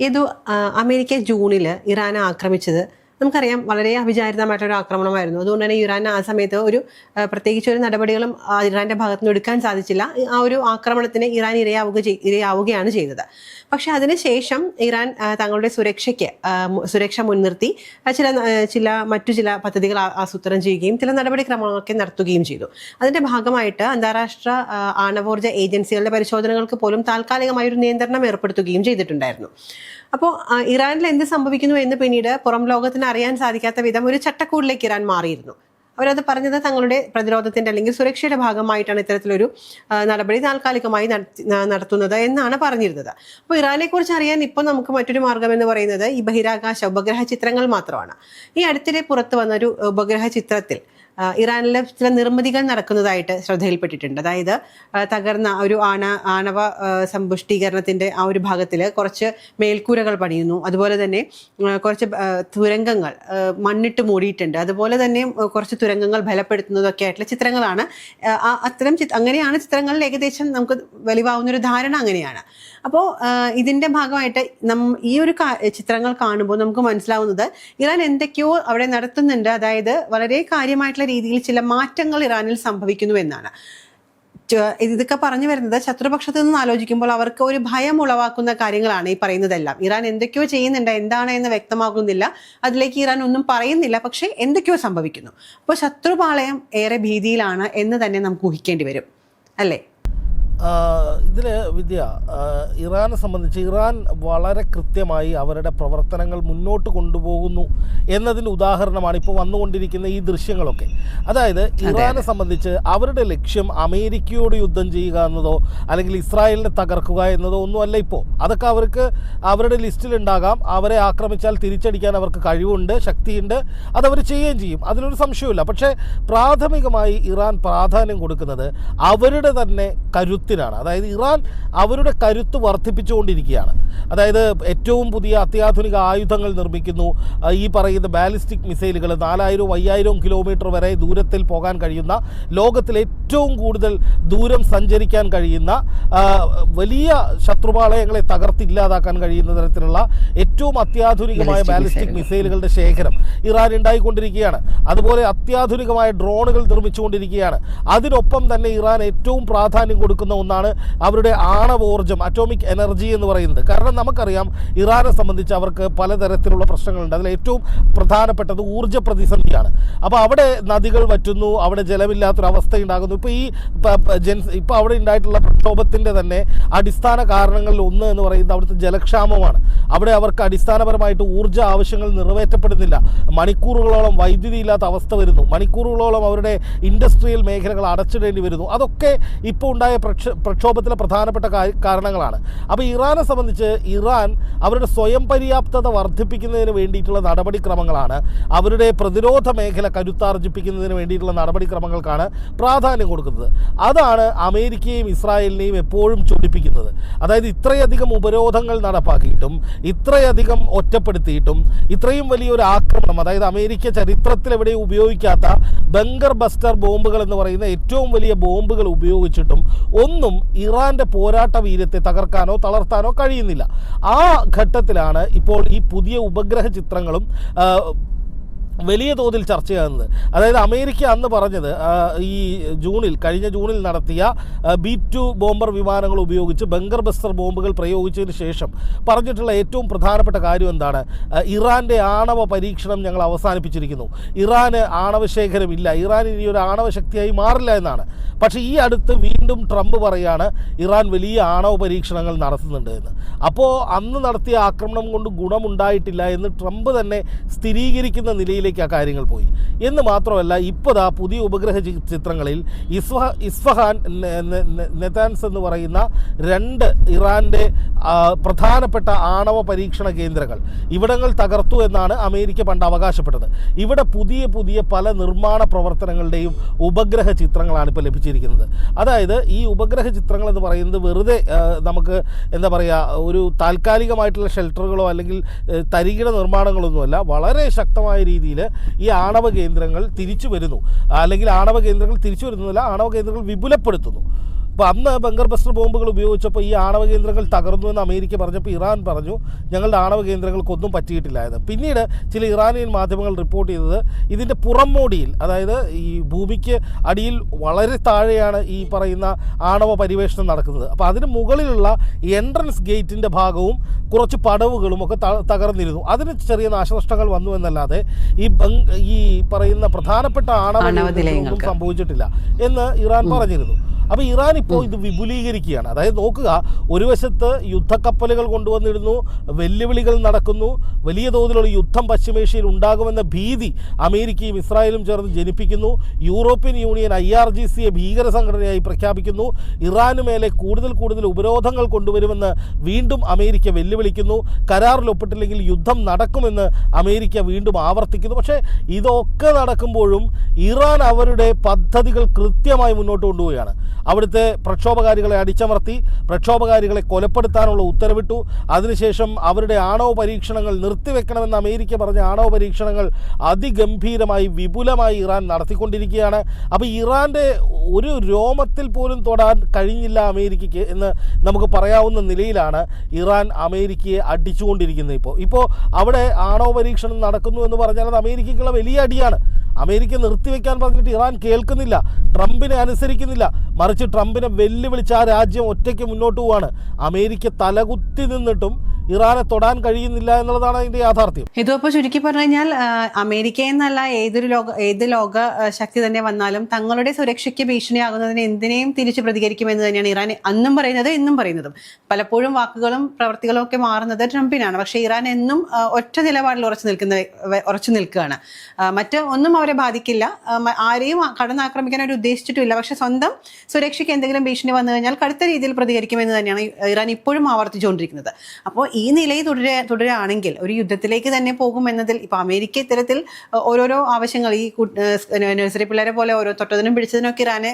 ഇത് അമേരിക്ക ജൂണിൽ ഇറാനെ ആക്രമിച്ചത് നമുക്കറിയാം വളരെ അവിചാരിതമായിട്ടൊരു ആക്രമണമായിരുന്നു. അതുകൊണ്ട് തന്നെ ഇറാൻ ആ സമയത്ത് ഒരു പ്രത്യേകിച്ച് ഒരു നടപടികളും ഇറാന്റെ ഭാഗത്തു നിന്ന് എടുക്കാൻ സാധിച്ചില്ല. ആ ഒരു ആക്രമണത്തിന് ഇറാൻ ഇരയാവുക ഇരയാവുകയാണ് ചെയ്തത്. പക്ഷേ അതിനുശേഷം ഇറാൻ തങ്ങളുടെ സുരക്ഷയ്ക്ക് സുരക്ഷ മുൻനിർത്തി ചില ചില മറ്റു ചില പദ്ധതികൾ ആസൂത്രണം ചെയ്യുകയും ചില നടപടിക്രമങ്ങളൊക്കെ നടത്തുകയും ചെയ്തു. അതിന്റെ ഭാഗമായിട്ട് അന്താരാഷ്ട്ര ആണവോർജ ആണവോർജ ഏജൻസികളുടെ പരിശോധനകൾക്ക് പോലും താൽക്കാലികമായ ഒരു നിയന്ത്രണം ഏർപ്പെടുത്തുകയും ചെയ്തിട്ടുണ്ടായിരുന്നു. അപ്പോൾ ഇറാനിൽ എന്ത് സംഭവിക്കുന്നു എന്ന് പിന്നീട് പുറം ലോകത്തിന് അറിയാൻ സാധിക്കാത്ത വിധം ഒരു ചട്ടക്കൂടിലേക്ക് ഇറാൻ മാറിയിരുന്നു. അവരത് പറഞ്ഞത് തങ്ങളുടെ പ്രതിരോധത്തിന്റെ അല്ലെങ്കിൽ സുരക്ഷയുടെ ഭാഗമായിട്ടാണ് ഇത്തരത്തിലൊരു നടപടി താൽക്കാലികമായി നടത്തി- നടത്തുന്നത് എന്നാണ് പറഞ്ഞിരുന്നത്. അപ്പോൾ ഇറാനെ കുറിച്ച് അറിയാൻ ഇപ്പോൾ നമുക്ക് മറ്റൊരു മാർഗം എന്ന് പറയുന്നത് ഈ ബഹിരാകാശ ഉപഗ്രഹ ചിത്രങ്ങൾ മാത്രമാണ്. ഈ അടുത്തിടെ പുറത്തു വന്ന ഒരു ഉപഗ്രഹ ചിത്രത്തിൽ ഇറാനിലെ ചില നിർമ്മിതികൾ നടക്കുന്നതായിട്ട് ശ്രദ്ധയിൽപ്പെട്ടിട്ടുണ്ട്. അതായത് തകർന്ന ഒരു ആണ ആണവ സമ്പുഷ്ടീകരണത്തിന്റെ ആ ഒരു ഭാഗത്തിൽ കുറച്ച് മേൽക്കൂരകൾ പണിയുന്നു. അതുപോലെ തന്നെ കുറച്ച് തുരങ്കങ്ങൾ മണ്ണിട്ട് മൂടിയിട്ടുണ്ട്. അതുപോലെ തന്നെ കുറച്ച് തുരങ്കങ്ങൾ ബലപ്പെടുത്തുന്നതൊക്കെ ആയിട്ടുള്ള ചിത്രങ്ങളാണ്. അത്തരം അങ്ങനെയാണ് ചിത്രങ്ങളിൽ ഏകദേശം നമുക്ക് വെളിവാകുന്ന ഒരു ധാരണ അങ്ങനെയാണ്. അപ്പോൾ ഇതിന്റെ ഭാഗമായിട്ട് നം ഈ ഒരു ചിത്രങ്ങൾ കാണുമ്പോൾ നമുക്ക് മനസ്സിലാവുന്നത് ഇറാൻ എന്തൊക്കെയോ അവിടെ നടത്തുന്നുണ്ട്. അതായത് വളരെ കാര്യമായിട്ടുള്ള രീതിയിൽ ചില മാറ്റങ്ങൾ ഇറാനിൽ സംഭവിക്കുന്നു എന്നാണ്. ഇതൊക്കെ പറഞ്ഞു വരുന്നത് ശത്രുപക്ഷത്ത് നിന്ന് ആലോചിക്കുമ്പോൾ അവർക്ക് ഒരു ഭയം ഉളവാക്കുന്ന കാര്യങ്ങളാണ് ഈ പറയുന്നതെല്ലാം. ഇറാൻ എന്തൊക്കെയോ ചെയ്യുന്നുണ്ട് എന്താണ് എന്ന് വ്യക്തമാകുന്നില്ല. അതിലേക്ക് ഇറാൻ ഒന്നും പറയുന്നില്ല പക്ഷേ എന്തൊക്കെയോ സംഭവിക്കുന്നു. അപ്പോൾ ശത്രുപാളയം ഏറെ ഭീതിയിലാണ് എന്ന് തന്നെ നമുക്ക് ഊഹിക്കേണ്ടി വരും. അല്ലേ? ഇതിൽ വിദ്യ ഇറാനെ സംബന്ധിച്ച് ഇറാൻ വളരെ കൃത്യമായി അവരുടെ പ്രവർത്തനങ്ങൾ മുന്നോട്ട് കൊണ്ടുപോകുന്നു എന്നതിന്റെ ഉദാഹരണമാണ് ഇപ്പോൾ വന്നുകൊണ്ടിരിക്കുന്ന ഈ ദൃശ്യങ്ങളൊക്കെ. അതായത് ഇറാനെ സംബന്ധിച്ച് അവരുടെ ലക്ഷ്യം അമേരിക്കയോട് യുദ്ധം ചെയ്യുക എന്നതോ അല്ലെങ്കിൽ ഇസ്രായേലിനെ തകർക്കുക എന്നതോ ഒന്നുമല്ല ഇപ്പോൾ. അതൊക്കെ അവർക്ക് അവരുടെ ലിസ്റ്റിലുണ്ടാകാം അവരെ ആക്രമിച്ചാൽ തിരിച്ചടിക്കാൻ അവർക്ക് കഴിവുണ്ട് ശക്തിയുണ്ട്. അതവർ ചെയ്യുകയും ചെയ്യും. അതിലൊരു സംശയമില്ല പക്ഷേ പ്രാഥമികമായി ഇറാൻ പ്രാധാന്യം കൊടുക്കുന്നത് അവരുടെ തന്നെ കരുത്തിനാണ്. അതായത് ഇറാൻ അവരുടെ കരുത്ത് വർദ്ധിപ്പിച്ചുകൊണ്ടിരിക്കുകയാണ്. അതായത് ഏറ്റവും പുതിയ അത്യാധുനിക ആയുധങ്ങൾ നിർമ്മിക്കുന്നു. ഈ പറയുന്ന ബാലിസ്റ്റിക് മിസൈലുകൾ നാലായിരവും അയ്യായിരവും കിലോമീറ്റർ വരെ ദൂരത്തിൽ പോകാൻ കഴിയുന്ന ലോകത്തിലെ ഏറ്റവും കൂടുതൽ ദൂരം സഞ്ചരിക്കാൻ കഴിയുന്ന വലിയ ശത്രുപാളയങ്ങളെ തകർത്തില്ലാതാക്കാൻ കഴിയുന്ന തരത്തിലുള്ള ഏറ്റവും അത്യാധുനികമായ ബാലിസ്റ്റിക് മിസൈലുകളുടെ ശേഖരം ഇറാൻ ഉണ്ടായിക്കൊണ്ടിരിക്കുകയാണ്. അതുപോലെ അത്യാധുനികമായ ഡ്രോണുകൾ നിർമ്മിച്ചുകൊണ്ടിരിക്കുകയാണ്. അതിനൊപ്പം തന്നെ ഇറാൻ ഏറ്റവും പ്രാധാന്യം കൊടുക്കുന്ന ഒന്നാണ് അവരുടെ ആണവോർജം അറ്റോമിക് എനർജി എന്ന് പറയുന്നത്. കാരണം നമുക്കറിയാം ഇറാനെ സംബന്ധിച്ച് അവർക്ക് പലതരത്തിലുള്ള പ്രശ്നങ്ങളുണ്ട്. അതിൽ ഏറ്റവും പ്രധാനപ്പെട്ടത് ഊർജ പ്രതിസന്ധിയാണ്. അപ്പോൾ അവിടെ നദികൾ വറ്റുന്നു അവിടെ ജലമില്ലാത്തൊരവസ്ഥ ഉണ്ടാകുന്നു ഇപ്പോൾ ഈ ജൻസ് ഇപ്പോൾ അവിടെ ഉണ്ടായിട്ടുള്ള പ്രക്ഷോഭത്തിന്റെ തന്നെ അടിസ്ഥാന കാരണങ്ങളിൽ ഒന്ന് എന്ന് പറയുന്നത് അവിടുത്തെ ജലക്ഷാമമാണ്. അവിടെ അവർക്ക് അടിസ്ഥാനപരമായിട്ട് ഊർജ ആവശ്യങ്ങൾ നിറവേറ്റപ്പെടുന്നില്ല. മണിക്കൂറുകളോളം വൈദ്യുതി ഇല്ലാത്ത അവസ്ഥ വരുന്നു. മണിക്കൂറുകളോളം അവരുടെ ഇൻഡസ്ട്രിയൽ മേഖലകൾ അടച്ചിടേണ്ടി വരുന്നു. അതൊക്കെ ഇപ്പോൾ ഉണ്ടായ പ്രക്ഷ പ്രക്ഷോഭത്തിലെ പ്രധാനപ്പെട്ട കാരണങ്ങളാണ്. അപ്പോൾ ഇറാനെ സംബന്ധിച്ച് ഇറാൻ അവരുടെ സ്വയം പര്യാപ്തത വർദ്ധിപ്പിക്കുന്നതിന് വേണ്ടിയിട്ടുള്ള നടപടിക്രമങ്ങളാണ്. അവരുടെ പ്രതിരോധ മേഖല കരുത്താർജിപ്പിക്കുന്നതിന് വേണ്ടിയിട്ടുള്ള നടപടിക്രമങ്ങൾക്കാണ് പ്രാധാന്യം കൊടുക്കുന്നത്. അതാണ് അമേരിക്കയും ഇസ്രായേലിനെയും എപ്പോഴും ചൊടിപ്പിക്കുന്നത്. അതായത് ഇത്രയധികം ഉപരോധങ്ങൾ നടപ്പാക്കിയിട്ടും ഇത്രയധികം ഒറ്റപ്പെടുത്തിയിട്ടും ഇത്രയും വലിയൊരു ആക്രമണം അതായത് അമേരിക്ക ചരിത്രത്തിൽ എവിടെയും ഉപയോഗിക്കാത്ത ബങ്കർ ബസ്റ്റർ ബോംബുകൾ എന്ന് പറയുന്ന ഏറ്റവും വലിയ ബോംബുകൾ ഉപയോഗിച്ചിട്ടും ഒന്നും ഇറാന്റെ പോരാട്ട വീര്യത്തെ തകർക്കാനോ തളർത്താനോ കഴിയുന്നില്ല. ആ ഘട്ടത്തിലാണ് ഇപ്പോൾ ഈ പുതിയ ഉപഗ്രഹ ചിത്രങ്ങളും വലിയ തോതിൽ ചർച്ചയാകുന്നത്. അതായത് അമേരിക്ക അന്ന് പറഞ്ഞത് ഈ ജൂണിൽ കഴിഞ്ഞ ജൂണിൽ നടത്തിയ ബി ടു ബോംബർ വിമാനങ്ങൾ ഉപയോഗിച്ച് ബങ്കർ ബസ്റ്റർ ബോംബുകൾ പ്രയോഗിച്ചതിന് ശേഷം പറഞ്ഞിട്ടുള്ള ഏറ്റവും പ്രധാനപ്പെട്ട കാര്യം എന്താണ്? ഇറാന്റെ ആണവ പരീക്ഷണം ഞങ്ങൾ അവസാനിപ്പിച്ചിരിക്കുന്നു. ഇറാന് ആണവശേഖരമില്ല ഇറാൻ ഇനി ഒരു ആണവ ശക്തിയായി മാറില്ല എന്നാണ്. പക്ഷേ ഈ അടുത്ത് വീണ്ടും ട്രംപ് പറയാണ് ഇറാൻ വലിയ ആണവ പരീക്ഷണങ്ങൾ നടത്തുന്നുണ്ട് എന്ന്. അപ്പോൾ അന്ന് നടത്തിയ ആക്രമണം കൊണ്ട് ഗുണമുണ്ടായിട്ടില്ല എന്ന് ട്രംപ് തന്നെ സ്ഥിരീകരിക്കുന്ന നിലയിലേക്ക് ആ കാര്യങ്ങൾ പോയി. എന്ന് മാത്രമല്ല ഇപ്പോൾ ആ പുതിയ ഉപഗ്രഹ ചിത്രങ്ങളിൽ ഇസ്ഫ ഇസ്ഫഹാൻ നെതാൻസ് എന്ന് പറയുന്ന രണ്ട് ഇറാന്റെ പ്രധാനപ്പെട്ട ആണവ പരീക്ഷണ കേന്ദ്രങ്ങൾ. ഇവിടങ്ങൾ തകർത്തു എന്നാണ് അമേരിക്ക പണ്ട് അവകാശപ്പെട്ടത്. ഇവിടെ പുതിയ പുതിയ പല നിർമ്മാണ പ്രവർത്തനങ്ങളുടെയും ഉപഗ്രഹ ചിത്രങ്ങളാണ് ഇപ്പോൾ ലഭിച്ചിരിക്കുന്നത്. അതായത് ഈ ഉപഗ്രഹ ചിത്രങ്ങൾ എന്ന് പറയുന്നത് വെറുതെ നമുക്ക് എന്താ പറയുക ഒരു താൽക്കാലികമായിട്ടുള്ള ഷെൽട്ടറുകളോ അല്ലെങ്കിൽ തരികിട നിർമ്മാണങ്ങളൊന്നുമല്ല വളരെ ശക്തമായ രീതിയിൽ ഈ ആണവ കേന്ദ്രങ്ങൾ തിരിച്ചു വരുന്നു. അല്ലെങ്കിൽ ആണവ കേന്ദ്രങ്ങൾ തിരിച്ചു വരുന്നില്ല ആണവ കേന്ദ്രങ്ങൾ വിപുലപ്പെടുത്തുന്നു. അപ്പോൾ അന്ന് ബങ്കർ ബസ്റ്റർ ബോംബുകൾ ഉപയോഗിച്ചപ്പോൾ ഈ ആണവ കേന്ദ്രങ്ങൾ തകർന്നു എന്ന് അമേരിക്ക പറഞ്ഞപ്പോൾ ഇറാൻ പറഞ്ഞു ഞങ്ങളുടെ ആണവ കേന്ദ്രങ്ങൾക്കൊന്നും പറ്റിയിട്ടില്ല എന്ന് പിന്നീട് ചില ഇറാനിയൻ മാധ്യമങ്ങൾ റിപ്പോർട്ട് ചെയ്തത് ഇതിന്റെ പുറംമോടിയിൽ അതായത് ഈ ഭൂമിക്ക് അടിയിൽ വളരെ താഴെയാണ് ഈ പറയുന്ന ആണവ പരിവേഷണം നടക്കുന്നത്. അപ്പോൾ അതിന് മുകളിലുള്ള എൻട്രൻസ് ഗേറ്റിന്റെ ഭാഗവും കുറച്ച് പടവുകളും ഒക്കെ തകർന്നിരുന്നു. അതിന് ചെറിയ നാശനഷ്ടങ്ങൾ വന്നു എന്നല്ലാതെ ഈ ഈ പറയുന്ന പ്രധാനപ്പെട്ട ആണവ സംഭവിച്ചിട്ടില്ല എന്ന് ഇറാൻ പറഞ്ഞിരുന്നു. അപ്പോൾ ഇറാൻ ഇപ്പോൾ ഇത് വിപുലീകരിക്കുകയാണ്. അതായത് നോക്കുക ഒരു വശത്ത് യുദ്ധക്കപ്പലുകൾ കൊണ്ടുവന്നിരുന്നു വെല്ലുവിളികൾ നടക്കുന്നു വലിയ തോതിലുള്ള യുദ്ധം പശ്ചിമേഷ്യയിൽ ഉണ്ടാകുമെന്ന ഭീതി അമേരിക്കയും ഇസ്രായേലും ചേർന്ന് ജനിപ്പിക്കുന്നു. European Union I R G സിയെ ഭീകര സംഘടനയായി പ്രഖ്യാപിക്കുന്നു. ഇറാന് മേലെ കൂടുതൽ കൂടുതൽ ഉപരോധങ്ങൾ കൊണ്ടുവരുമെന്ന് വീണ്ടും അമേരിക്ക വെല്ലുവിളിക്കുന്നു. കരാറിൽ ഒപ്പിട്ടില്ലെങ്കിൽ യുദ്ധം നടക്കുമെന്ന് അമേരിക്ക വീണ്ടും ആവർത്തിക്കുന്നു. പക്ഷേ ഇതൊക്കെ നടക്കുമ്പോഴും ഇറാൻ അവരുടെ പദ്ധതികൾ കൃത്യമായി മുന്നോട്ട് കൊണ്ടുപോവുകയാണ്. അവിടുത്തെ പ്രക്ഷോഭകാരികളെ അടിച്ചമർത്തി പ്രക്ഷോഭകാരികളെ കൊലപ്പെടുത്താനുള്ള ഉത്തരവിട്ടു. അതിനുശേഷം അവരുടെ ആണവ പരീക്ഷണങ്ങൾ നിർത്തിവെക്കണമെന്ന് അമേരിക്ക പറഞ്ഞ ആണവ പരീക്ഷണങ്ങൾ അതിഗംഭീരമായി വിപുലമായി ഇറാൻ നടത്തിക്കൊണ്ടിരിക്കുകയാണ്. അപ്പോൾ ഇറാന്റെ ഒരു രോമത്തിൽ പോലും തൊടാൻ കഴിഞ്ഞില്ല അമേരിക്കയ്ക്ക് എന്ന് നമുക്ക് പറയാവുന്ന നിലയിലാണ് ഇറാൻ അമേരിക്കയെ അടിച്ചുകൊണ്ടിരിക്കുന്നത് ഇപ്പോൾ ഇപ്പോൾ അവിടെ ആണവ പരീക്ഷണം നടക്കുന്നു എന്ന് പറഞ്ഞാൽ അത് അമേരിക്കയ്ക്കുള്ള വലിയ അടിയാണ്. അമേരിക്ക നിർത്തിവെക്കാൻ പറഞ്ഞിട്ട് ഇറാൻ കേൾക്കുന്നില്ല ട്രംപിനെ അനുസരിക്കുന്നില്ല. മറിച്ച് ട്രംപിനെ വെല്ലുവിളിച്ച് ആ രാജ്യം ഒറ്റയ്ക്ക് മുന്നോട്ട് പോവാണ്. അമേരിക്ക തലകുത്തി നിന്നിട്ടും ഇറാനെ തൊടാൻ കഴിയുന്നില്ല എന്നുള്ളതാണ് അതിന്റെ യാഥാർത്ഥ്യം. ഇതിപ്പോ ചുരുക്കി പറഞ്ഞു കഴിഞ്ഞാൽ അമേരിക്ക എന്നല്ല ഏതൊരു ലോക ഏത് ലോക ശക്തി തന്നെ വന്നാലും തങ്ങളുടെ സുരക്ഷയ്ക്ക് ഭീഷണിയാകുന്നതിന് എന്തിനേയും തിരിച്ചു പ്രതികരിക്കുമെന്ന് തന്നെയാണ് ഇറാൻ അന്നും പറയുന്നത് എന്നും പറയുന്നതും. പലപ്പോഴും വാക്കുകളും പ്രവർത്തികളും ഒക്കെ മാറുന്നത് ട്രംപിനാണ്. പക്ഷേ ഇറാൻ എന്നും ഒറ്റ നിലപാടിൽ ഉറച്ചു നിൽക്കുന്ന ഉറച്ചു നിൽക്കുകയാണ്. മറ്റ് ഒന്നും അവരെ ബാധിക്കില്ല. ആരെയും കടന്നാക്രമിക്കാൻ അവർ ഉദ്ദേശിച്ചിട്ടില്ല പക്ഷെ സ്വന്തം സുരക്ഷയ്ക്ക് എന്തെങ്കിലും ഭീഷണി വന്നു കഴിഞ്ഞാൽ കടുത്ത രീതിയിൽ പ്രതികരിക്കുമെന്ന് തന്നെയാണ് ഇറാൻ ഇപ്പോഴും ആവർത്തിച്ചുകൊണ്ടിരിക്കുന്നത്. അപ്പോൾ ഈ നിലയിൽ തുടരെ തുടരുകയാണെങ്കിൽ ഒരു യുദ്ധത്തിലേക്ക് തന്നെ പോകും എന്നതിൽ ഇപ്പൊ അമേരിക്ക ഇത്തരത്തിൽ ഓരോരോ ആവശ്യങ്ങൾ ഈ നഴ്സറി പിള്ളേരെ പോലെ ഓരോ തൊട്ടതിനും പിടിച്ചതിനും ഒക്കെ ഇറാനെ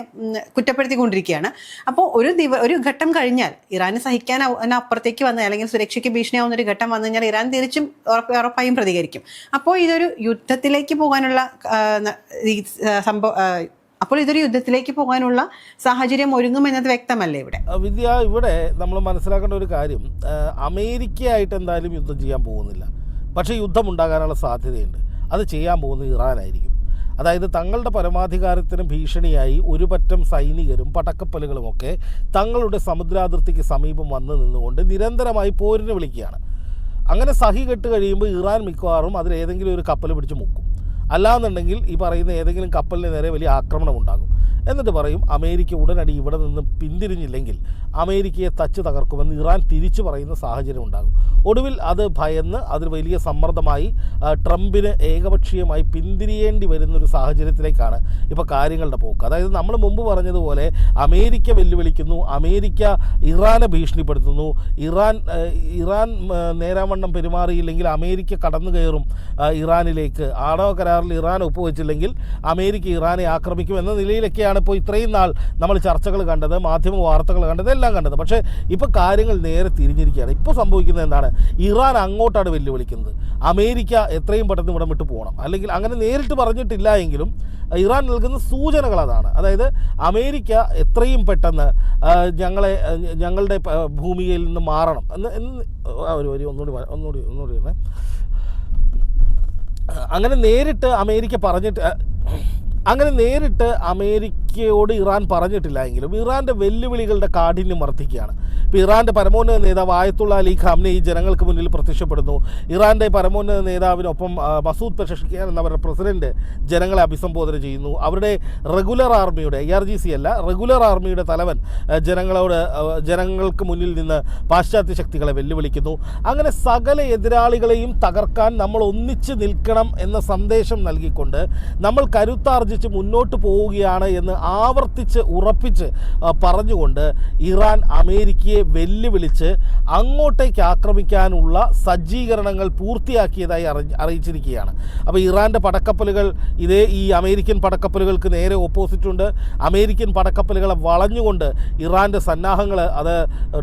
കുറ്റപ്പെടുത്തിക്കൊണ്ടിരിക്കുകയാണ്. അപ്പോൾ ഒരു ദിവ ഒരു ഘട്ടം കഴിഞ്ഞാൽ ഇറാന് സഹിക്കാൻ അപ്പുറത്തേക്ക് വന്ന് അല്ലെങ്കിൽ സുരക്ഷയ്ക്ക് ഭീഷണിയാവുന്ന ഒരു ഘട്ടം വന്നു കഴിഞ്ഞാൽ ഇറാൻ തിരിച്ചും ഉറപ്പ് ഉറപ്പായും പ്രതികരിക്കും. അപ്പോൾ ഇതൊരു യുദ്ധത്തിലേക്ക് പോകാനുള്ള സംഭവം അപ്പോൾ ഇതൊരു യുദ്ധത്തിലേക്ക് പോകാനുള്ള സാഹചര്യം ഒരുങ്ങുമെന്നത് വ്യക്തമല്ലേ ഇവിടെ? വിദ്യ ഇവിടെ നമ്മൾ മനസ്സിലാക്കേണ്ട ഒരു കാര്യം അമേരിക്കയായിട്ട് എന്തായാലും യുദ്ധം ചെയ്യാൻ പോകുന്നില്ല. പക്ഷേ യുദ്ധം ഉണ്ടാകാനുള്ള സാധ്യതയുണ്ട്. അത് ചെയ്യാൻ പോകുന്നത് ഇറാനായിരിക്കും. അതായത് തങ്ങളുടെ പരമാധികാരത്തിന് ഭീഷണിയായി ഒരുപറ്റം സൈനികരും പടക്കപ്പലുകളുമൊക്കെ തങ്ങളുടെ സമുദ്രാതിർത്തിക്ക് സമീപം വന്ന് നിന്നുകൊണ്ട് നിരന്തരമായി പോരിന് വിളിക്കുകയാണ്. അങ്ങനെ സഹി കെട്ട് കഴിയുമ്പോൾ ഇറാൻ മിക്കവാറും അതിലേതെങ്കിലും ഒരു കപ്പൽ പിടിച്ച് മുക്കും. അല്ലാന്നുണ്ടെങ്കിൽ ഈ പറയുന്ന ഏതെങ്കിലും കപ്പലിന് നേരെ വലിയ ആക്രമണം ഉണ്ടാകും. എന്നിട്ട് പറയും അമേരിക്ക ഉടനടി ഇവിടെ നിന്ന് പിന്തിരിഞ്ഞില്ലെങ്കിൽ അമേരിക്കയെ തച്ചു തകർക്കുമെന്ന് ഇറാൻ തിരിച്ചു പറയുന്ന സാഹചര്യം ഉണ്ടാകും. ഒടുവിൽ അത് ഭയന്ന് അതിൽ വലിയ സമ്മർദ്ദമായി ട്രംപിന് ഏകപക്ഷീയമായി പിന്തിരിയേണ്ടി വരുന്നൊരു സാഹചര്യത്തിലേക്കാണ് ഇപ്പോൾ കാര്യങ്ങളുടെ പോക്ക്. അതായത് നമ്മൾ മുമ്പ് പറഞ്ഞതുപോലെ അമേരിക്ക വെല്ലുവിളിക്കുന്നു അമേരിക്ക ഇറാനെ ഭീഷണിപ്പെടുത്തുന്നു ഇറാൻ ഇറാൻ നേരാവണ്ണം പെരുമാറിയില്ലെങ്കിൽ അമേരിക്ക കടന്നു കയറും ഇറാനിലേക്ക്. ആണവ കരാറിൽ ഇറാൻ ഒപ്പുവെച്ചില്ലെങ്കിൽ അമേരിക്ക ഇറാനെ ആക്രമിക്കും എന്ന നിലയിലൊക്കെയാണ് ഇപ്പോൾ ഇത്രയും നാൾ നമ്മൾ ചർച്ചകൾ കണ്ടത് മാധ്യമ വാർത്തകൾ കണ്ടത് എല്ലാം കണ്ടത്. പക്ഷേ ഇപ്പോൾ കാര്യങ്ങൾ നേരെ തിരിഞ്ഞിരിക്കുകയാണ്. ഇപ്പോൾ സംഭവിക്കുന്നത് എന്താണ്? ഇറാൻ അങ്ങോട്ടാണ് വെല്ലുവിളിക്കുന്നത്. അമേരിക്ക എത്രയും പെട്ടെന്ന് ഇവിടെ വിട്ട് പോകണം. അല്ലെങ്കിൽ അങ്ങനെ നേരിട്ട് പറഞ്ഞിട്ടില്ല എങ്കിലും ഇറാൻ നൽകുന്ന സൂചനകൾ അതാണ്. അതായത് അമേരിക്ക എത്രയും പെട്ടെന്ന് ഞങ്ങളെ ഞങ്ങളുടെ ഭൂമിയിൽ നിന്ന് മാറണം. എന്ന് ഒരു ഒരു ഒന്നുകൂടി ഒന്നുകൂടി ഒന്നുകൂടി അങ്ങനെ നേരിട്ട് അമേരിക്ക പറഞ്ഞിട്ട് അങ്ങനെ നേരിട്ട് അമേരിക്കയോട് ഇറാൻ പറഞ്ഞിട്ടില്ല എങ്കിലും ഇറാന്റെ വെല്ലുവിളികളുടെ കാഠിന്യം വർദ്ധിക്കുകയാണ്. ഇറാന്റെ പരമോന്നത നേതാവ് ആയത്തുള്ള അലി ഖാംനെ ഈ ജനങ്ങൾക്ക് മുന്നിൽ പ്രത്യക്ഷപ്പെടുന്നു. ഇറാന്റെ പരമോന്നത നേതാവിനൊപ്പം മസൂദ് പെഷഷ്കിയാൻ എന്നവരുടെ പ്രസിഡന്റ് ജനങ്ങളെ അഭിസംബോധന ചെയ്യുന്നു. അവരുടെ റെഗുലർ ആർമിയുടെ ഐ ആർ ജി സി അല്ല റെഗുലർ ആർമിയുടെ തലവൻ ജനങ്ങളോട് ജനങ്ങൾക്ക് മുന്നിൽ നിന്ന് പാശ്ചാത്യ ശക്തികളെ വെല്ലുവിളിക്കുന്നു. അങ്ങനെ സകല എതിരാളികളെയും തകർക്കാൻ നമ്മൾ ഒന്നിച്ച് നിൽക്കണം എന്ന സന്ദേശം നൽകിക്കൊണ്ട് നമ്മൾ കരുത്താർജിച്ച് മുന്നോട്ട് പോവുകയാണ് എന്ന് ആവർത്തിച്ച് ഉറപ്പിച്ച് പറഞ്ഞുകൊണ്ട് ഇറാൻ അമേരിക്കയെ അമേരിക്കയെ വെല്ലുവിളിച്ച് അങ്ങോട്ടേക്ക് ആക്രമിക്കാനുള്ള സജ്ജീകരണങ്ങൾ പൂർത്തിയാക്കിയതായി അറി അറിയിച്ചിരിക്കുകയാണ്. അപ്പോൾ ഇറാന്റെ പടക്കപ്പലുകൾ ഇതേ ഈ അമേരിക്കൻ പടക്കപ്പലുകൾക്ക് നേരെ ഓപ്പോസിറ്റ് ഉണ്ട് അമേരിക്കൻ പടക്കപ്പലുകളെ വളഞ്ഞുകൊണ്ട് ഇറാന്റെ സന്നാഹങ്ങൾ അത്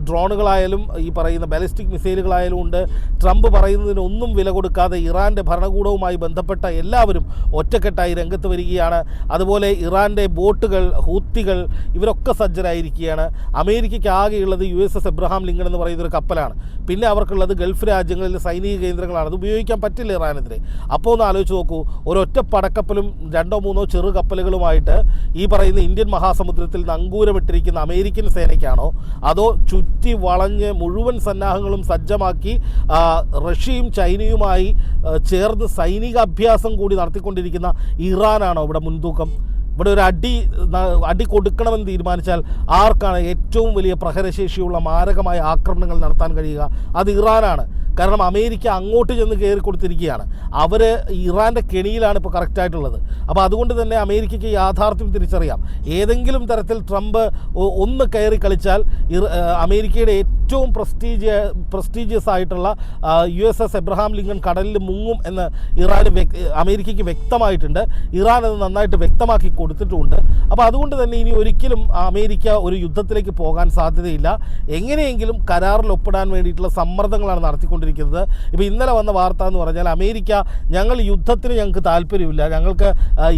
ഡ്രോണുകളായാലും ഈ പറയുന്ന ബാലിസ്റ്റിക് മിസൈലുകളായാലും ഉണ്ട്. ട്രംപ് പറയുന്നതിനൊന്നും വില കൊടുക്കാതെ ഇറാന്റെ ഭരണകൂടവുമായി ബന്ധപ്പെട്ട എല്ലാവരും ഒറ്റക്കെട്ടായി രംഗത്ത് വരികയാണ്. അതുപോലെ ഇറാന്റെ ബോട്ടുകൾ ഹൂത്തികൾ ഇവരൊക്കെ സജ്ജരായിരിക്കുകയാണ്. അമേരിക്കയ്ക്ക് ആകെയുള്ളത് U S S Abraham Lincoln എന്ന് പറയുന്ന ഒരു കപ്പലാണ്. പിന്നെ അവർക്കുള്ളത് ഗൾഫ് രാജ്യങ്ങളിലെ സൈനിക കേന്ദ്രങ്ങളാണ്. അത് ഉപയോഗിക്കാൻ പറ്റില്ല ഇറാനെതിരെ. അപ്പോൾ ഒന്ന് ആലോചിച്ച് നോക്കൂ. ഒരൊറ്റ പടക്കപ്പലും രണ്ടോ മൂന്നോ ചെറു കപ്പലുകളുമായിട്ട് ഈ പറയുന്ന ഇന്ത്യൻ മഹാസമുദ്രത്തിൽ നങ്കൂരമിട്ടിരിക്കുന്ന അമേരിക്കൻ സേനയ്ക്കാണോ? അതോ ചുറ്റി വളഞ്ഞ് മുഴുവൻ സന്നാഹങ്ങളും സജ്ജമാക്കി റഷ്യയും ചൈനയുമായി ചേർന്ന് സൈനിക അഭ്യാസം കൂടി നടത്തിക്കൊണ്ടിരിക്കുന്ന ഇറാനാണോ ഇവിടെ മുൻതൂക്കം? ഇവിടെ ഒരു അടി അടി കൊടുക്കണമെന്ന് തീരുമാനിച്ചാൽ ആർക്കാണ് ഏറ്റവും വലിയ പ്രഹരശേഷിയുള്ള മാരകമായ ആക്രമണങ്ങൾ നടത്താൻ കഴിയുക? അത് ഇറാനാണ്. കാരണം അമേരിക്ക അങ്ങോട്ട് ചെന്ന് കയറി കൊടുത്തിരിക്കുകയാണ്. അവർ ഇറാന്റെ കെണിയിലാണ് ഇപ്പോൾ കറക്റ്റായിട്ടുള്ളത്. അപ്പോൾ അതുകൊണ്ട് തന്നെ അമേരിക്കയ്ക്ക് യാഥാർത്ഥ്യം തിരിച്ചറിയാം. ഏതെങ്കിലും തരത്തിൽ ട്രംപ് ഒന്ന് കയറി കളിച്ചാൽ അമേരിക്കയുടെ ഏറ്റവും പ്രസ്റ്റീജിയ പ്രസ്റ്റീജിയസ് ആയിട്ടുള്ള U S S Abraham Lincoln കടലിൽ മുങ്ങും എന്ന് ഇറാൻ അമേരിക്കയ്ക്ക് വ്യക്തമായിട്ടുണ്ട്. ഇറാൻ അത് നന്നായിട്ട് വ്യക്തമാക്കി കൊടുത്തിട്ടുമുണ്ട് അപ്പോൾ അതുകൊണ്ട് തന്നെ ഇനി ഒരിക്കലും അമേരിക്ക ഒരു യുദ്ധത്തിലേക്ക് പോകാൻ സാധ്യതയില്ല. എങ്ങനെയെങ്കിലും കരാറിൽ ഒപ്പിടാൻ വേണ്ടിയിട്ടുള്ള സമ്മർദ്ദങ്ങളാണ് നടത്തിക്കൊണ്ടിരിക്കുന്നത്. ഇപ്പോൾ ഇന്നലെ വന്ന വാർത്ത എന്ന് പറഞ്ഞാൽ അമേരിക്ക ഞങ്ങൾ യുദ്ധത്തിന് ഞങ്ങൾക്ക് താല്പര്യമില്ല. ഞങ്ങൾക്ക്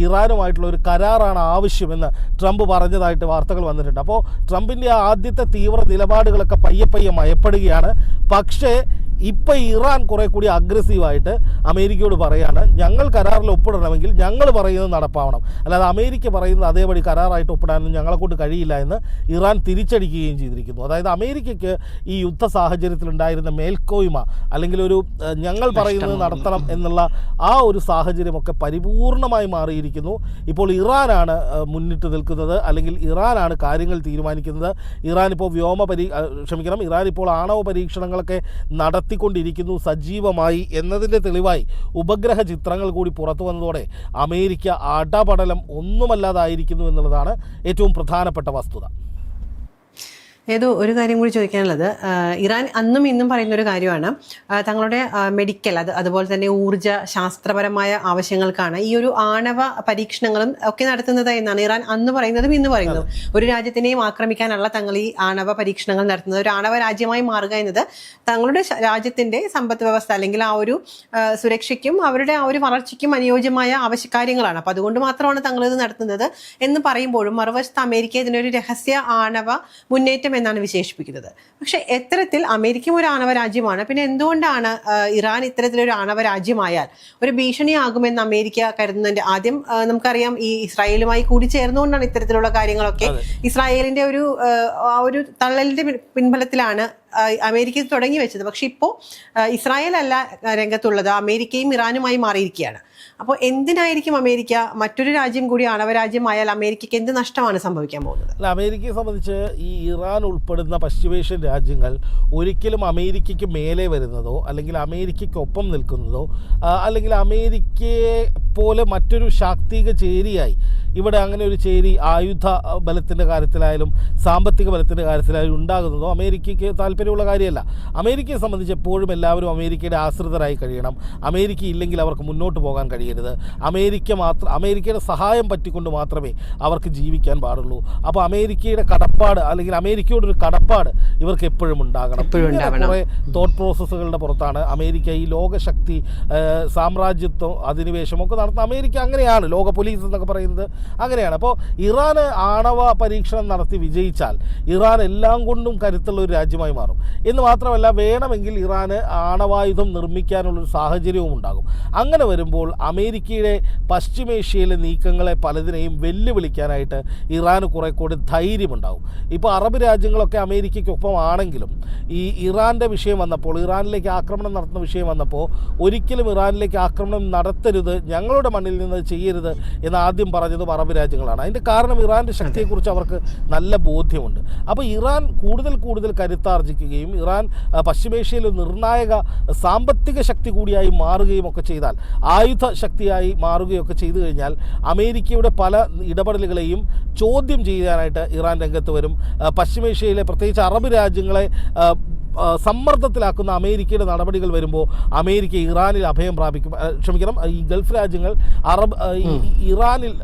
ഇറാനുമായിട്ടുള്ള ഒരു കരാറാണ് ആവശ്യമെന്ന് ട്രംപ് പറഞ്ഞതായിട്ട് വാർത്തകൾ വന്നിട്ടുണ്ട്. അപ്പോൾ ട്രംപിന്റെ ആദ്യത്തെ തീവ്ര നിലപാടുകളൊക്കെ പയ്യെ പയ്യെ മയപ്പെടുകയാണ് പക്ഷേ ഇപ്പം ഇറാൻ കുറെ കൂടി അഗ്രസീവായിട്ട് അമേരിക്കയോട് പറയാണ് ഞങ്ങൾ കരാറിൽ ഒപ്പിടണമെങ്കിൽ ഞങ്ങൾ പറയുന്നത് നടപ്പാവണം. അല്ലാതെ അമേരിക്ക പറയുന്നത് അതേപടി കരാറായിട്ട് ഒപ്പിടാനൊന്നും ഞങ്ങളെക്കൊണ്ട് കഴിയില്ല എന്ന് ഇറാൻ തിരിച്ചടിക്കുകയും ചെയ്തിരിക്കുന്നു. അതായത് അമേരിക്കയ്ക്ക് ഈ യുദ്ധ സാഹചര്യത്തിലുണ്ടായിരുന്ന മേൽക്കോയ്മ അല്ലെങ്കിൽ ഒരു ഞങ്ങൾ പറയുന്നത് നടത്തണം എന്നുള്ള ആ ഒരു സാഹചര്യമൊക്കെ പരിപൂർണമായി മാറിയിരിക്കുന്നു. ഇപ്പോൾ ഇറാനാണ് മുന്നിട്ട് നിൽക്കുന്നത് അല്ലെങ്കിൽ ഇറാനാണ് കാര്യങ്ങൾ തീരുമാനിക്കുന്നത്. ഇറാൻ ഇപ്പോൾ വ്യോമ പരീ ക്ഷമിക്കണം ഇറാൻ ഇപ്പോൾ ആണവ പരീക്ഷണങ്ങളൊക്കെ നടത്തിക്കൊണ്ടിരിക്കുന്നു സജീവമായി എന്നതിന്റെ തെളിവായി ഉപഗ്രഹ ചിത്രങ്ങൾ കൂടി പുറത്തു വന്നതോടെ അമേരിക്ക അടപടലം ഒന്നുമല്ലാതായിരിക്കുന്നു എന്നുള്ളതാണ് ഏറ്റവും പ്രധാനപ്പെട്ട വസ്തുത. ഏതോ ഒരു കാര്യം കൂടി ചോദിക്കാനുള്ളത്. ഇറാൻ അന്നും ഇന്നും പറയുന്ന ഒരു കാര്യമാണ് തങ്ങളുടെ മെഡിക്കൽ അത് അതുപോലെ തന്നെ ഊർജ ശാസ്ത്രപരമായ ആവശ്യങ്ങൾക്കാണ് ഈ ഒരു ആണവ പരീക്ഷണങ്ങളും ഒക്കെ നടത്തുന്നത് എന്നാണ് ഇറാൻ അന്ന് പറയുന്നതും ഇന്ന് പറയുന്നതും. ഒരു രാജ്യത്തിനെയും ആക്രമിക്കാനല്ല തങ്ങൾ ഈ ആണവ പരീക്ഷണങ്ങൾ നടത്തുന്നത് ഒരു ആണവ രാജ്യമായി മാറുക എന്നത് തങ്ങളുടെ രാജ്യത്തിന്റെ സമ്പദ് വ്യവസ്ഥ അല്ലെങ്കിൽ ആ ഒരു സുരക്ഷയ്ക്കും അവരുടെ ആ ഒരു വളർച്ചയ്ക്കും അനുയോജ്യമായ ആവശ്യകാര്യങ്ങളാണ്. അപ്പൊ അതുകൊണ്ട് മാത്രമാണ് തങ്ങൾ ഇത് നടത്തുന്നത് എന്ന് പറയുമ്പോഴും മറുവശത്ത് അമേരിക്ക ഇതിനൊരു രഹസ്യ ആണവ മുന്നേറ്റം എന്നാണ് വിശേഷിപ്പിക്കുന്നത്. പക്ഷേ എത്തരത്തിൽ അമേരിക്കയും ഒരു ആണവ രാജ്യമാണ്. പിന്നെ എന്തുകൊണ്ടാണ് ഇറാൻ ഇത്തരത്തിലൊരു ആണവ രാജ്യമായാൽ ഒരു ഭീഷണിയാകുമെന്ന് അമേരിക്ക കരുതുന്നതിന്റെ ആദ്യം നമുക്കറിയാം ഈ ഇസ്രായേലുമായി കൂടി ചേർന്നുകൊണ്ടാണ് ഇത്തരത്തിലുള്ള കാര്യങ്ങളൊക്കെ ഇസ്രായേലിന്റെ ഒരു ആ, ഒരു തള്ളലിന്റെ പിൻബലത്തിലാണ് അമേരിക്ക തുടങ്ങി വെച്ചത്. പക്ഷെ ഇപ്പോൾ ഇസ്രായേൽ അല്ല രംഗത്തുള്ളത്. അമേരിക്കയും ഇറാനുമായി മാറിയിരിക്കുകയാണ്. അപ്പോൾ എന്തിനായിരിക്കും അമേരിക്ക മറ്റൊരു രാജ്യം കൂടി ആണവ രാജ്യമായാൽ അമേരിക്കയ്ക്ക് എന്ത് നഷ്ടമാണ് സംഭവിക്കാൻ പോകുന്നത്? അല്ല അമേരിക്കയെ സംബന്ധിച്ച് ഈ ഇറാൻ ഉൾപ്പെടുന്ന പശ്ചിമേഷ്യൻ രാജ്യങ്ങൾ ഒരിക്കലും അമേരിക്കയ്ക്ക് മേലെ വരുന്നതോ അല്ലെങ്കിൽ അമേരിക്കയ്ക്കൊപ്പം നിൽക്കുന്നതോ അല്ലെങ്കിൽ അമേരിക്കയെ പോലെ മറ്റൊരു ശാക്തിക ചേരിയായി ഇവിടെ അങ്ങനെ ഒരു ചേരി ആയുധ ബലത്തിന്റെ കാര്യത്തിലായാലും സാമ്പത്തിക ബലത്തിന്റെ കാര്യത്തിലായാലും ഉണ്ടാകുന്നതോ അമേരിക്കയ്ക്ക് താല്പര്യമുള്ള കാര്യമല്ല. അമേരിക്കയെ സംബന്ധിച്ച് എപ്പോഴും എല്ലാവരും അമേരിക്കയുടെ ആശ്രിതരായി കഴിയണം. അമേരിക്ക ഇല്ലെങ്കിൽ അവർക്ക് മുന്നോട്ട് പോകാൻ കഴിയരുത്. അമേരിക്ക മാത്രം അമേരിക്കയുടെ സഹായം പറ്റിക്കൊണ്ട് മാത്രമേ അവർക്ക് ജീവിക്കാൻ പാടുള്ളൂ. അപ്പോൾ അമേരിക്കയുടെ കടപ്പാട് അല്ലെങ്കിൽ അമേരിക്കയോടൊരു കടപ്പാട് ഇവർക്ക് എപ്പോഴും ഉണ്ടാകണം. കുറേ തോട്ട് പ്രോസസ്സുകളുടെ പുറത്താണ് അമേരിക്ക ഈ ലോകശക്തി സാമ്രാജ്യത്വം അധിനിവേശമൊക്കെ നടത്തുന്ന അമേരിക്ക അങ്ങനെയാണ്. ലോക പോലീസ് എന്നൊക്കെ പറയുന്നത് അങ്ങനെയാണ്. അപ്പോൾ ഇറാൻ ആണവ പരീക്ഷണം നടത്തി വിജയിച്ചാൽ ഇറാൻ എല്ലാം കൊണ്ടും കരുത്തുള്ള ഒരു രാജ്യമായി മാറും. എന്ന് മാത്രമല്ല വേണമെങ്കിൽ ഇറാന് ആണവായുധം നിർമ്മിക്കാനുള്ളൊരു സാഹചര്യവും ഉണ്ടാകും. അങ്ങനെ വരുമ്പോൾ അമേരിക്കയുടെ പശ്ചിമേഷ്യയിലെ നീക്കങ്ങളെ പലതിനെയും വെല്ലുവിളിക്കാനായിട്ട് ഇറാന് കുറെ കൂടി ധൈര്യമുണ്ടാകും. ഇപ്പോൾ അറബ് രാജ്യങ്ങളൊക്കെ അമേരിക്കയ്ക്കൊപ്പം ആണെങ്കിലും ഈ ഇറാന്റെ വിഷയം വന്നപ്പോൾ ഇറാനിലേക്ക് ആക്രമണം നടത്തുന്ന വിഷയം വന്നപ്പോൾ ഒരിക്കലും ഇറാനിലേക്ക് ആക്രമണം നടത്തരുത് ഞങ്ങളുടെ മണ്ണിൽ നിന്ന് ചെയ്യരുത് എന്ന് ആദ്യം പറഞ്ഞതും അറബ് രാജ്യങ്ങളാണ്. അതിന്റെ കാരണം ഇറാന്റെ ശക്തിയെക്കുറിച്ച് അവർക്ക് നല്ല ബോധ്യമുണ്ട്. അപ്പോൾ ഇറാൻ കൂടുതൽ കൂടുതൽ കരുത്താർജിക്കുകയും ഇറാൻ പശ്ചിമേഷ്യയിലെ പശ്ചിമേഷ്യയിൽ നിർണായക സാമ്പത്തിക ശക്തി കൂടിയായി മാറുകയും ഒക്കെ ചെയ്താൽ ആയുധ ശക്തിയായി മാറുകയൊക്കെ ചെയ്തു കഴിഞ്ഞാൽ അമേരിക്കയുടെ പല ഇടപെടലുകളെയും ചോദ്യം ചെയ്യാനായിട്ട് ഇറാൻ രംഗത്ത് വരും. പശ്ചിമേഷ്യയിലെ പ്രത്യേകിച്ച് അറബ് രാജ്യങ്ങളെ സമ്മർദ്ദത്തിലാക്കുന്ന അമേരിക്കയുടെ നടപടികൾ വരുമ്പോൾ അമേരിക്ക ഇറാനിൽ അഭയം പ്രാപിക്കും. ക്ഷമിക്കണം ഈ ഗൾഫ് രാജ്യങ്ങൾ അറബ് ഈ- ഇറാനിൽ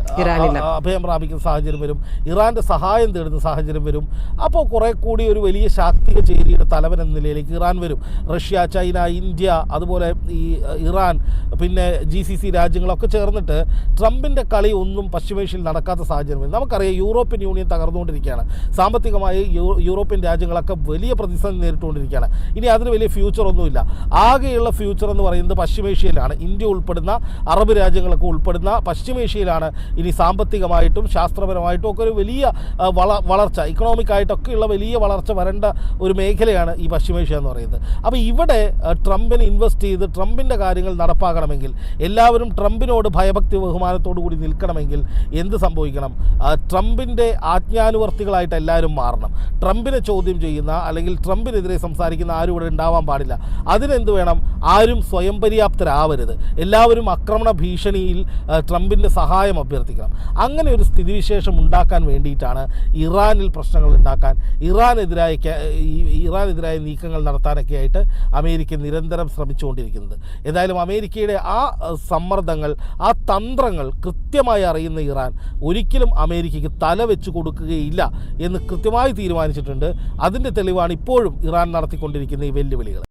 അഭയം പ്രാപിക്കുന്ന സാഹചര്യം വരും. ഇറാന്റെ സഹായം തേടുന്ന സാഹചര്യം വരും. അപ്പോൾ കുറെ കൂടി ഒരു വലിയ ശാക്തിക ചേരിയുടെ തലവൻ എന്ന നിലയിലേക്ക് ഇറാൻ വരും. റഷ്യ ചൈന ഇന്ത്യ അതുപോലെ ഈ ഇറാൻ പിന്നെ ജി സി സി രാജ്യങ്ങളൊക്കെ ചേർന്നിട്ട് ട്രംപിന്റെ കളി ഒന്നും പശ്ചിമേഷ്യയിൽ നടക്കാത്ത സാഹചര്യം വരും. നമുക്കറിയാം യൂറോപ്യൻ യൂണിയൻ തകർന്നുകൊണ്ടിരിക്കുകയാണ്. സാമ്പത്തികമായി യൂറോപ്യൻ രാജ്യങ്ങളൊക്കെ വലിയ പ്രതിസന്ധി നേരിട്ടുകൊണ്ടിരിക്കുകയാണ് ഇനി അതിന് വലിയ ഫ്യൂച്ചർ ഒന്നുമില്ല. ആകെയുള്ള ഫ്യൂച്ചർ എന്ന് പറയുന്നത് പശ്ചിമേഷ്യയിലാണ്. ഇന്ത്യ ഉൾപ്പെടുന്ന അറബ് രാജ്യങ്ങളൊക്കെ ഉൾപ്പെടുന്ന പശ്ചിമേഷ്യയിലാണ് ഇനി സാമ്പത്തികമായിട്ടും ശാസ്ത്രപരമായിട്ടും ഒക്കെ ഒരു വലിയ വള വളർച്ച ഇക്കണോമിക് ആയിട്ടൊക്കെയുള്ള വലിയ വളർച്ച വരേണ്ട ഒരു മേഖലയാണ് ഈ പശ്ചിമേഷ്യ എന്ന് പറയുന്നത്. അപ്പോൾ ഇവിടെ ട്രംപിന് ഇൻവെസ്റ്റ് ചെയ്ത് ട്രംപിന്റെ കാര്യങ്ങൾ നടപ്പാക്കണമെങ്കിൽ എല്ലാവരും ട്രംപിനോട് ഭയഭക്തി ബഹുമാനത്തോടു കൂടി നിൽക്കണമെങ്കിൽ എന്ത് സംഭവിക്കണം? ട്രംപിന്റെ ആജ്ഞാനുവർത്തികളായിട്ട് എല്ലാവരും മാറണം. ട്രംപിനെ ചോദ്യം ചെയ്യുന്ന അല്ലെങ്കിൽ ട്രംപിനെതിരെ സംസാരിക്കുന്ന ആരും ഇവിടെ ഉണ്ടാവാൻ പാടില്ല. അതിനെന്ത് വേണം? ആരും സ്വയം പര്യാപ്തരാവരുത്. എല്ലാവരും ആക്രമണ ഭീഷണിയിൽ ട്രംപിന്റെ സഹായം അഭ്യർത്ഥിക്കണം. അങ്ങനെ ഒരു സ്ഥിതിവിശേഷം ഉണ്ടാക്കാൻ വേണ്ടിയിട്ടാണ് ഇറാനിൽ പ്രശ്നങ്ങൾ ഉണ്ടാക്കാൻ ഇറാനെതിരായ ഇറാനെതിരായ നീക്കങ്ങൾ നടത്താനൊക്കെ ആയിട്ട് അമേരിക്ക നിരന്തരം ശ്രമിച്ചുകൊണ്ടിരിക്കുന്നത്. ഏതായാലും അമേരിക്കയുടെ ആ സമ്മർദ്ദങ്ങൾ ആ തന്ത്രങ്ങൾ കൃത്യമായി അറിയുന്ന ഇറാൻ ഒരിക്കലും അമേരിക്കയ്ക്ക് തല വെച്ച് കൊടുക്കുകയില്ല എന്ന് കൃത്യമായി തീരുമാനിച്ചിട്ടുണ്ട്. അതിന്റെ തെളിവാണ് ഇപ്പോഴും ഇറാൻ നടത്തിക്കൊണ്ടിരിക്കുന്ന ഈ വെല്ലുവിളികൾ